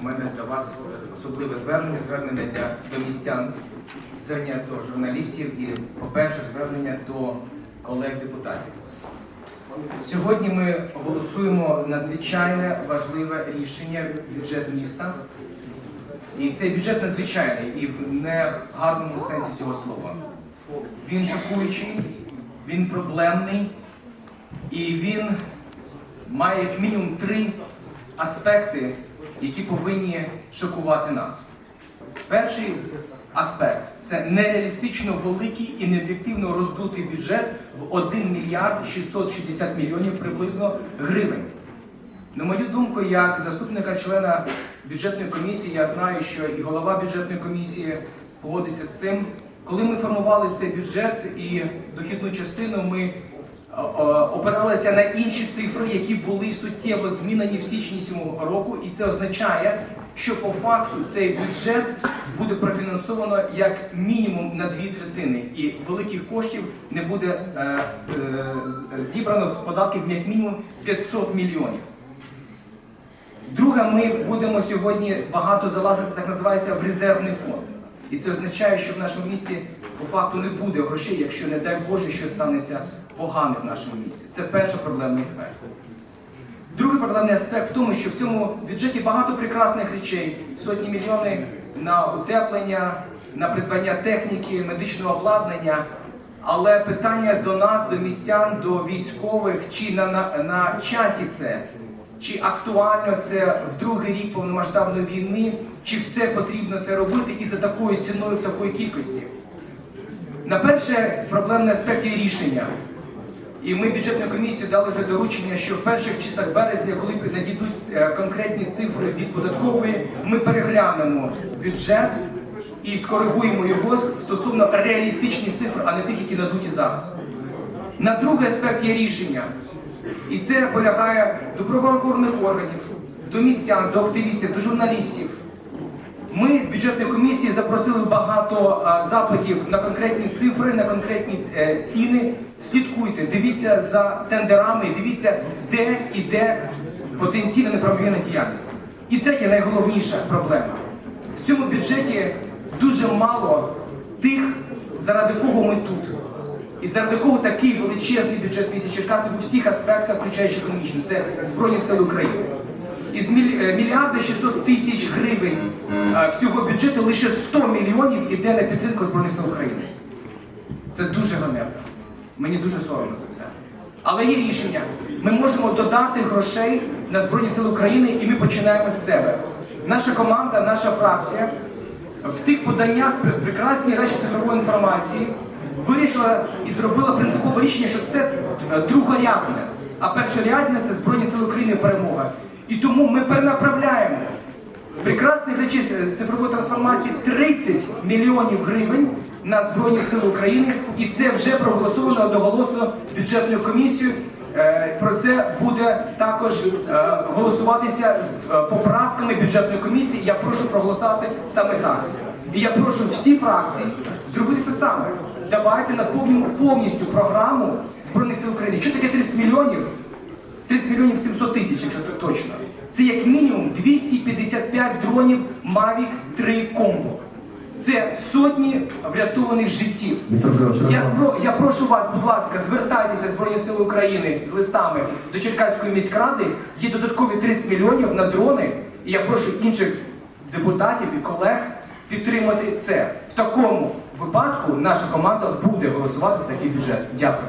У мене до вас особливе звернення, звернення для, до містян, звернення до журналістів і, по-перше, звернення до колег-депутатів. Сьогодні ми голосуємо надзвичайне важливе рішення бюджет міста. І цей бюджет надзвичайний і в негарному сенсі цього слова. Він шокуючий, він проблемний і він має як мінімум три аспекти, які повинні шокувати нас. Перший аспект це нереалістично великий і необ'єктивно роздутий бюджет в 1 мільярд 660 мільйонів приблизно гривень. На мою думку, як заступника члена бюджетної комісії, я знаю, що і голова бюджетної комісії погодиться з цим. Коли ми формували цей бюджет і дохідну частину, ми опиралися на інші цифри, які були суттєво змінені в січні цього року, і це означає, що по факту цей бюджет буде профінансовано як мінімум на дві третини, і великих коштів не буде е, е, зібрано з податків як мінімум 500 мільйонів. Друге, ми будемо сьогодні багато залазити, так називається, в резервний фонд. І це означає, що в нашому місті по факту не буде грошей, якщо, не дай Боже, що станеться погане в нашому місті. Це перший проблемний аспект. Другий проблемний аспект в тому, що в цьому бюджеті багато прекрасних речей, сотні мільйони на утеплення, на придбання техніки, медичного обладнання. Але питання до нас, до містян, до військових, чи на, на, на часі це, чи актуально це в другий рік повномасштабної війни, чи все потрібно це робити і за такою ціною в такої кількості. На перше проблемний аспект є рішення. І ми бюджетною комісією дали вже доручення, що в перших числах березня, коли надійдуть е, конкретні цифри від податкової, ми переглянемо бюджет і скоригуємо його стосовно реалістичних цифр, а не тих, які надуті зараз. На другий аспект є рішення. І це полягає до правоохоронних органів, до містян, до активістів, до журналістів. Ми в бюджетній комісії запросили багато запитів на конкретні цифри, на конкретні е, ціни. Слідкуйте, дивіться за тендерами, дивіться, де іде потенційна неправомірна діяльність. І третя найголовніша проблема. В цьому бюджеті дуже мало тих, заради кого ми тут. І заради кого такий величезний бюджет міста Черкаси у всіх аспектах, включаючи економічний, це Збройні Сили України. Із е, 600 тисяч гривень е, всього бюджету лише 100 мільйонів іде на підтримку Збройних сил України. Це дуже ганебно. Мені дуже соромно за це. Але є рішення. Ми можемо додати грошей на Збройні Сили України, і ми починаємо з себе. Наша команда, наша фракція в тих поданнях прекрасні речі цифрової інформації вирішила і зробила принципове рішення, що це е, другорядне, а першорядне це Збройні Сили України перемога. І тому ми перенаправляємо з прекрасних речей е, цифрової трансформації 30 мільйонів гривень на Збройні Сили України, і це вже проголосовано одноголосно бюджетною комісією. Е, Про це буде також е, голосуватися з поправками бюджетної комісії. Я прошу проголосувати саме так. І я прошу всі фракції зробити те саме. Давайте наповнимо повністю програму Збройних сил України. Що таке 30 мільйонів? 30 мільйонів 700 тисяч, якщо точно. Це як мінімум 255 дронів Mavic 3 Combo. Це сотні врятованих життів. Я, про- я прошу вас, будь ласка, звертайтеся Збройні Сили України з листами до Черкаської міськради. Є додаткові 30 мільйонів на дрони. І я прошу інших депутатів і колег підтримати це. В такому випадку наша команда буде голосувати за такий бюджет. Дякую.